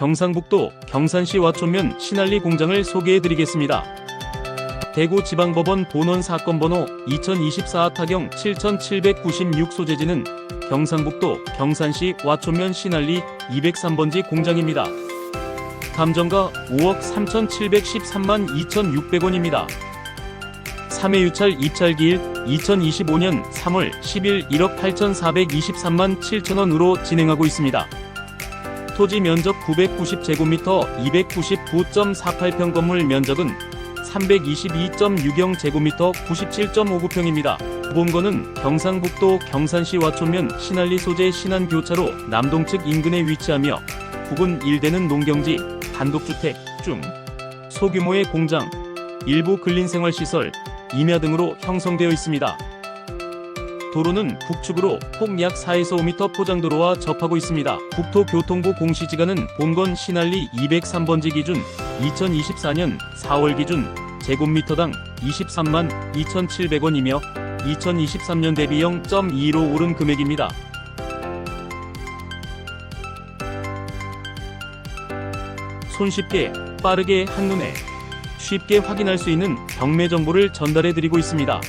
경상북도 경산시 와촌면 신할리 공장을 소개해드리겠습니다. 대구지방법원 본원 사건 번호 2024 타경 7796 소재지는 경상북도 경산시 와촌면 신할리 203번지 공장입니다. 감정가 5억 3,713만 2,600원입니다. 3회 유찰 입찰 기일 2025년 3월 10일 1억 8,423만 7천원으로 진행하고 있습니다. 토지 면적 990제곱미터 299.48평 건물 면적은 322.60 제곱미터 97.59평입니다. 본건은 경상북도 경산시 와촌면 신할리 소재 신안 교차로 남동측 인근에 위치하며 부근 일대는 농경지, 단독주택 중 소규모의 공장, 일부 근린생활시설, 임야 등으로 형성되어 있습니다. 도로는 북측으로 폭약 4에서 5m 포장도로와 접하고 있습니다. 국토교통부 공시지가는 본건 신할리 203번지 기준 2024년 4월 기준 제곱미터당 23만 2,700원이며 2023년 대비 0.2로 오른 금액입니다. 손쉽게 빠르게 한눈에 쉽게 확인할 수 있는 경매 정보를 전달해 드리고 있습니다.